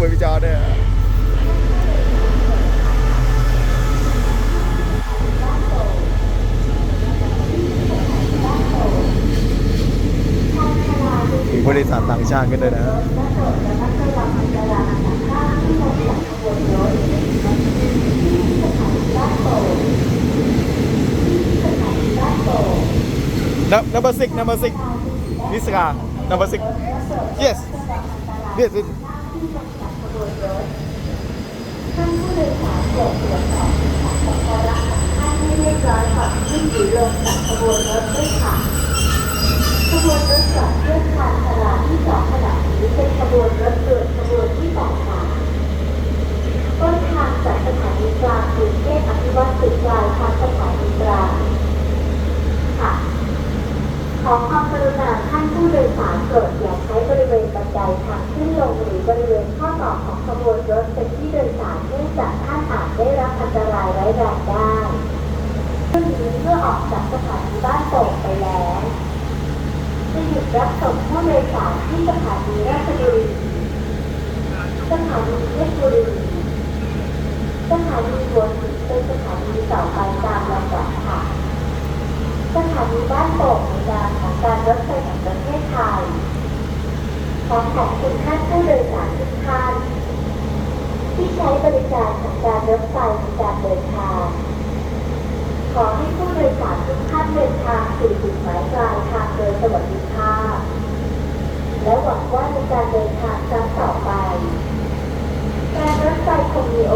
บริจาคเนี่ยมีบริษัทต่างชาติกันด้วยนะนับนับสิกนับสิกนิสกานับสิก yes yes นรถท่านผู้โดยสารโปรดตรวจสอบสัมภาระของท่านให้เรียบร้อยก่อนขึ้นหรือลงจากขบวนรถด้วยค่ะ ขบวนรถจอดเพื่อทางตลาดที่สองขณะนี้เป็นขบวนรถด่วนขบวนที่สองค่ะต้นทางจากสถานีกลางกรุงเทพอภิวัตสุดปลายทางสถานีกลางค่ะ ขอความกรุณาท่านผู้โดยสารโปรดอย่าใช้บริเวณบันได ทางขึ้นลงหรือบริเวณข้อต่อของขบวนรถเป็นที่โดยสารเนื่องจากท่านอาจได้รับอันตรายร้ายแรงได้เรื่องนี้เมื่อออกจากสถานีบ้านโป่งไปแล้วจะหยุดรับส่งผู้โดยสารที่สถานีราชบุรีสถานีเพชรบุรีสถานีหัวหินเป็นสถานีต่อไปตามลำดับค่ะสถานีบ้านโป่งในนามของการรถไฟแห่งประเทศไทย ขอขอบคุณท่านผู้โดยสารทุกท่านที่ใช้บริการของการรถไฟในการเดินทาง ขอให้ผู้โดยสารทุกท่านเดินทางสู่จุดหมายปลายทางโดยสวัสดิภาพ และหวังว่าในการเดินทางครั้งต่อไป การรถไฟคงมีโอ